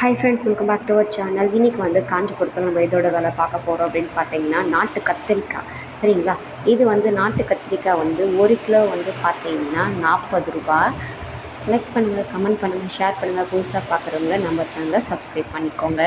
Hi friends welcome back to our channel இன்றைக்கி வந்து காஞ்சிபுரத்தில் நம்ம இதோட வேலை பார்க்க போகிறோம் அப்படின்னு பார்த்தீங்கன்னா நாட்டு கத்திரிக்காய். சரிங்களா? இது வந்து நாட்டு கத்திரிக்காய் வந்து ஒரு கிலோ வந்து பார்த்தீங்கன்னா நாற்பது ரூபா லைக் பண்ணுங்கள் கமெண்ட் பண்ணுங்கள் ஷேர் பண்ணுங்கள் புதுசாக பார்க்குறவங்க நம்ம சேனலை சப்ஸ்கிரைப் பண்ணிக்கோங்க.